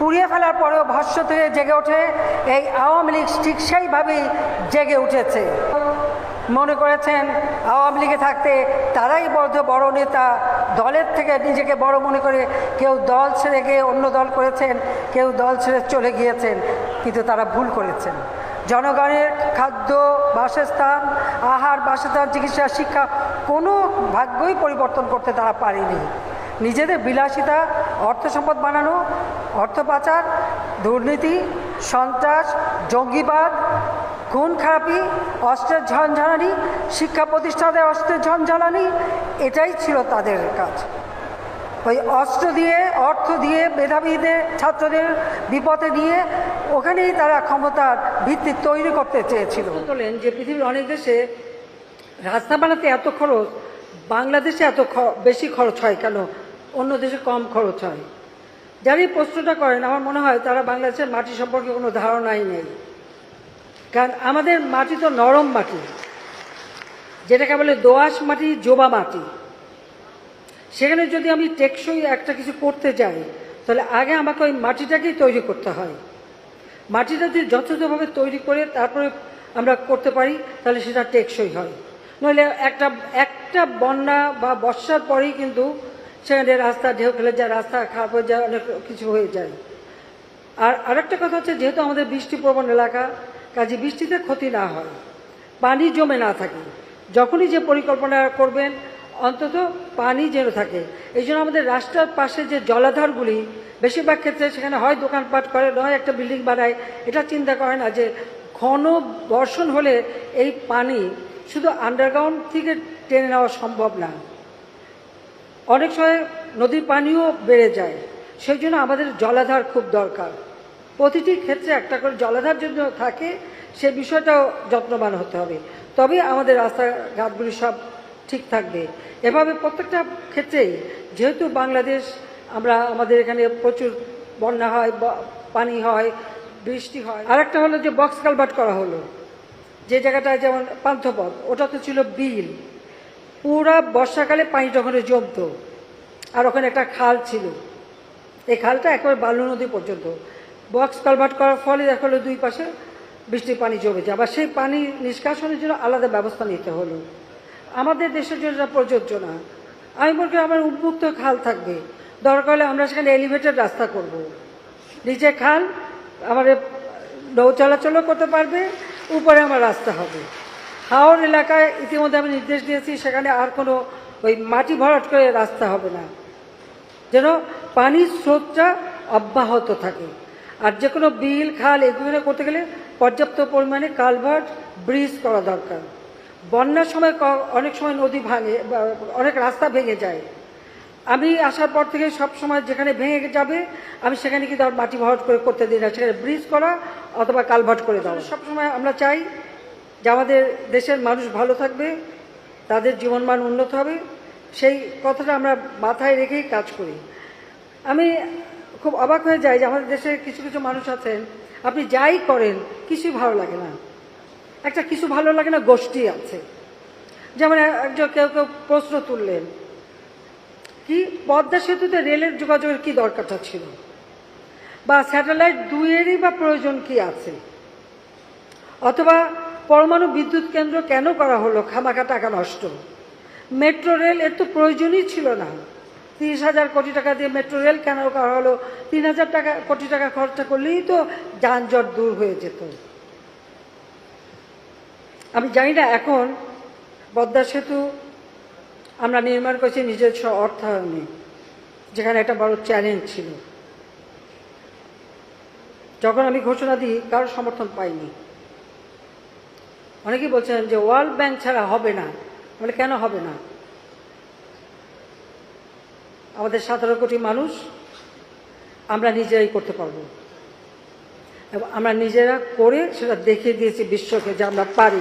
পুড়িয়ে ফেলার পরেও ভাষ্য থেকে জেগে ওঠে, এই আওয়ামী লীগ ঠিক সেইভাবেই জেগে উঠেছে। মনে করেছেন, আওয়ামী লীগে থাকতে তারাই বদ্ধ বড় নেতা, দলের থেকে নিজেকে বড় মনে করে কেউ দল ছেড়ে গিয়ে অন্য দল করেছেন, কেউ দল ছেড়ে চলে গিয়েছেন, কিন্তু তারা ভুল করেছেন। জনগণের খাদ্য, বাসস্থান, আহার, বাসস্থান, চিকিৎসা, শিক্ষা কোনো ভাগ্যই পরিবর্তন করতে তারা পারেনি। নিজেদের বিলাসিতা, অর্থ সম্পদ বানানো, অর্থ পাচার, দুর্নীতি, সন্ত্রাস, জঙ্গিবাদ, খুন খারাপি, অস্ত্রের ঝনঝনানি, শিক্ষা প্রতিষ্ঠানে অস্ত্রের ঝনঝনানি, এটাই ছিল তাদের কাজ। ওই অস্ত্র দিয়ে, অর্থ দিয়ে মেধাবীদের, ছাত্রদের বিপদে নিয়ে ওখানেই তারা ক্ষমতার ভিত্তি তৈরি করতে চেয়েছিল। বলেন যে পৃথিবীর অনেক দেশে রাস্তা বানাতে এত খরচ, বাংলাদেশে এত বেশি খরচ হয় কেন? অন্য দেশে কম খরচ হয়। যারা এই প্রশ্নটা করেন, আমার মনে হয় তারা বাংলাদেশের মাটি সম্পর্কে কোনো ধারণাই নেই। কারণ আমাদের মাটি তো নরম মাটি, যেটাকে বলে দোআঁশ মাটি, জোবা মাটি। সেখানে যদি আমি টেকসই একটা কিছু করতে যাই তাহলে আগে আমাকে ওই মাটিটাকেই তৈরি করতে হয়। মাটিটা যদি যথাযথভাবে তৈরি করে তারপরে আমরা করতে পারি, তাহলে সেটা টেকসই হয়। নইলে একটা একটা বন্যা বা বর্ষার পরেই কিন্তু সেখানে রাস্তা, ঢেউ খেলে যায়, রাস্তা খারাপ হয়ে যায়, অনেক কিছু হয়ে যায়। আর আরেকটা কথা হচ্ছে, যেহেতু আমাদের বৃষ্টিপ্রবণ এলাকা, কাজে বৃষ্টিতে ক্ষতি না হয়, পানি জমে না থাকে, যখনই যে পরিকল্পনা করবেন, অন্তত পানি যেন থাকে। এই জন্য আমাদের রাস্তার পাশে যে জলাধারগুলি, বেশিরভাগ ক্ষেত্রে সেখানে হয় দোকানপাট করে, নয় একটা বিল্ডিং বানায়। এটা চিন্তা করে না যে ঘন বর্ষণ হলে এই পানি শুধু আন্ডারগ্রাউন্ড থেকে টেনে নেওয়া সম্ভব না। অনেক সময় নদীর পানিও বেড়ে যায়। সেই জন্য আমাদের জলাধার খুব দরকার। প্রতিটি ক্ষেত্রে একটা করে জলাধার যদি থাকে, সে বিষয়টাও যত্নবান হতে হবে। তবে আমাদের রাস্তাঘাটগুলি সব ঠিক থাকবে। এভাবে প্রত্যেকটা ক্ষেত্রেই, যেহেতু বাংলাদেশ, আমরা আমাদের এখানে প্রচুর বন্যা হয় পানি হয়, বৃষ্টি হয়। আরেকটা হলো যে বক্স কালভার্ট করা হলো। যে জায়গাটায় যেমন পান্থপথ ওটা তো ছিল বিল। পুরা বর্ষাকালে পানিটা ওখানে জমতো, আর ওখানে একটা খাল ছিল, এই খালটা একেবারে বালু নদী পর্যন্ত। বক্স কালভার্ট করার ফলে দেখা দুই পাশে বৃষ্টির পানি জমে যায় আবার সেই পানি নিষ্কাশনের জন্য আলাদা ব্যবস্থা নিতে হলো। আমাদের দেশের জন্য প্রযোজ্য না। আমি করি আমার উন্মুক্ত খাল থাকবে। দরকার হলে আমরা সেখানে এলিভেটেড রাস্তা করব। নিচে খাল, আমাদের নৌ চলাচলও করতে পারবে, উপরে আমার রাস্তা হবে। হাওড় এলাকায় ইতিমধ্যে আমি নির্দেশ দিয়েছি, সেখানে আর কোনো ওই মাটি ভরাট করে রাস্তা হবে না। যেন পানির স্রোতটা অব্যাহত থাকে। আর যে কোনো বিল, খাল এগুলো করতে গেলে পর্যাপ্ত পরিমাণে কালভার্ট, ব্রিজ করা দরকার। বন্যার সময় অনেক সময় নদী ভাঙে অনেক রাস্তা ভেঙে যায়। আমি আসার পর থেকে সব সময় যেখানে ভেঙে যাবে, আমি সেখানে কিন্তু আর মাটি ভরাট করে করতে দিই না। সেখানে ব্রিজ করা অথবা কালভার্ট করে দেওয়া। সবসময় আমরা চাই যে আমাদের দেশের মানুষ ভালো থাকবে, তাদের জীবনমান উন্নত হবে, সেই কথাটা আমরা মাথায় রেখেই কাজ করি। আমি খুব অবাক হয়ে যাই যে আমাদের দেশে কিছু কিছু মানুষ আছেন, আপনি যাই করেন, কিছুই ভালো লাগে না। একটা কিছু ভালো লাগে না, গোষ্ঠী আছে। যেমন একজন কেউ কেউ প্রশ্ন তুললেন, কি পদ্মা সেতুতে রেলের যোগাযোগের কি দরকারটা ছিল? বা স্যাটেলাইট দুইয়েরই বা প্রয়োজন কি আছে? অথবা পরমাণু বিদ্যুৎ কেন্দ্র কেন করা হলো? খামাখা টাকা নষ্ট। মেট্রো রেল এর তো প্রয়োজনই ছিল না। তিরিশ হাজার কোটি টাকা দিয়ে মেট্রো রেল কেন করা হলো? তিন হাজার টাকা, কোটি টাকা খরচা করলেই তো যানজট দূর হয়ে যেত। আমি জানি না এখন পদ্মা সেতু আমরা নির্মাণ করেছি নিজস্ব অর্থায়নে, যেখানে একটা বড় চ্যালেঞ্জ ছিল। যখন আমি ঘোষণা দিই কারোর সমর্থন পাইনি। অনেকেই বলছেন যে ওয়ার্ল্ড ব্যাংক ছাড়া হবে না। বলে, কেন হবে না? আমাদের সতেরো কোটি মানুষ, আমরা নিজেরাই করতে পারব। আমরা নিজেরা করে সেটা দেখিয়ে দিয়েছি বিশ্বকে যে আমরা পারি।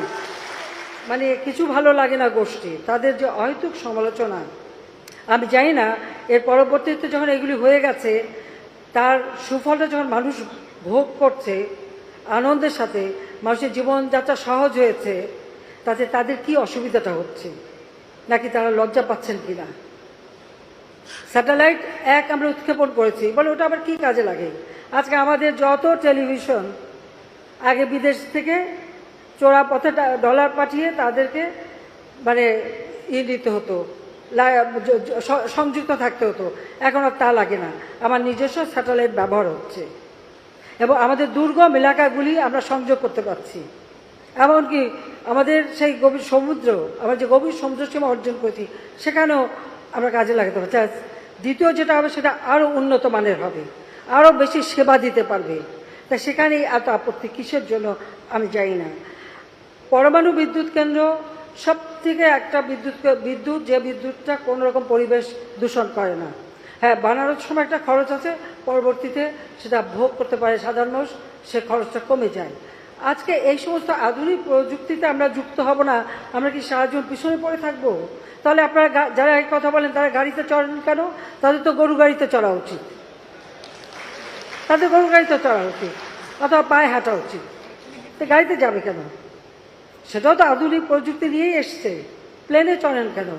মানে কিছু ভালো লাগে না গোষ্ঠী। তাদের যে অহেতুক সমালোচনা, আমি জানি না, এর পরবর্তীতে যখন এগুলি হয়ে গেছে, তার সুফলটা যখন মানুষ ভোগ করছে, আনন্দের সাথে মানুষের জীবনযাত্রা সহজ হয়েছে, তাতে তাদের কি অসুবিধাটা হচ্ছে? নাকি তারা লজ্জা পাচ্ছেন কিনা? স্যাটেলাইট এক আমরা উৎক্ষেপণ করেছি। বলে, ওটা আবার কি কাজে লাগে? আজকে আমাদের যত টেলিভিশন আগে বিদেশ থেকে চোরা পথে ডলার পাঠিয়ে তাদেরকে মানে ই দিতে হতো সংযুক্ত থাকতে হতো। এখন আর তা লাগে না। আমার নিজস্ব স্যাটেলাইট ব্যবহার হচ্ছে। এবং আমাদের দুর্গম এলাকাগুলি আমরা সংযোগ করতে পারছি। এমনকি আমাদের সেই গভীর সমুদ্র, আমরা যে গভীর সমুদ্র সীমা অর্জন করেছি, সেখানেও আমরা কাজে লাগাতে পারছি। দ্বিতীয় যেটা হবে, সেটা আরও উন্নত মানের হবে আরও বেশি সেবা দিতে পারবে। তা সেখানেই এত আপত্তি কিসের জন্য আমি জানি না। পরমাণু বিদ্যুৎ কেন্দ্র সব থেকে একটা বিদ্যুৎ বিদ্যুৎ, যে বিদ্যুৎটা কোনো রকম পরিবেশ দূষণ করে না। হ্যাঁ বানানোর সময় একটা খরচ আছে, পরবর্তীতে সেটা ভোগ করতে পারে সাধারণ মানুষ, সে খরচটা কমে যায়। আজকে এই সমস্ত আধুনিক প্রযুক্তিতে আমরা যুক্ত হব না, আমরা কি সারাজন পিছনে পড়ে থাকব? তাহলে আপনারা যারা এই কথা বলেন, তারা গাড়িতে চড়েন কেন? তাদের তো গরু গাড়িতে চড়া উচিত। তাদের গরু গাড়িতে চড়া উচিত, অথবা পায়ে হাঁটা উচিত। তো গাড়িতে যাবে কেন? সেটাও তো আধুনিক প্রযুক্তি দিয়েই এসছে। প্লেনে চড়েন কেন?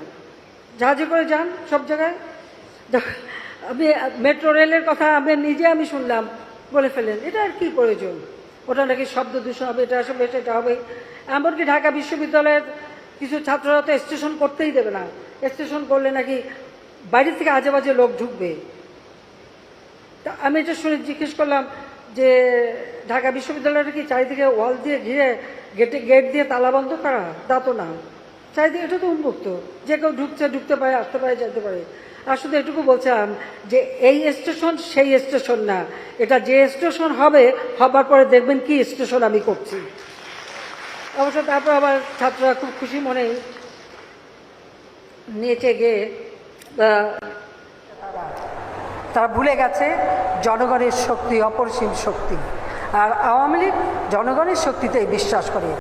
জাহাজে করে যান সব জায়গায়? আমি, মেট্রো রেলের কথা আমি নিজে আমি শুনলাম, বলে ফেলেন এটা আর কি প্রয়োজন? ওটা নাকি শব্দ দূষণ হবে, এটা আসবে সেটা হবে। এমনকি ঢাকা বিশ্ববিদ্যালয়ের কিছু ছাত্ররা তো স্টেশন করতেই দেবে না। স্টেশন করলে নাকি বাইরে থেকে আজে বাজে লোক ঢুকবে। তা আমি এটা শুনে জিজ্ঞেস করলাম যে, ঢাকা বিশ্ববিদ্যালয়টা কি চারিদিকে ওয়াল দিয়ে ঘিরে, গেটে, গেট দিয়ে তালা বন্ধ করা? তা তো না। চারিদিকে, এটা তো উন্মুক্ত। যে কেউ ঢুকছে, ঢুকতে পারে, আসতে পারে, যেতে পারে। আর শুধু এটুকু বলছিলাম যে এই স্টেশন সেই স্টেশন না। এটা যে স্টেশন হবে, হবার পরে দেখবেন কি স্টেশন আমি করছি। অবশ্য তারপর আবার ছাত্ররা খুব খুশি মনে নেচে গিয়ে তারা ভুলে গেছে জনগণের শক্তি, অপরিসীম শক্তি। আর আওয়ামী লীগ জনগণের শক্তিতেই বিশ্বাস করে।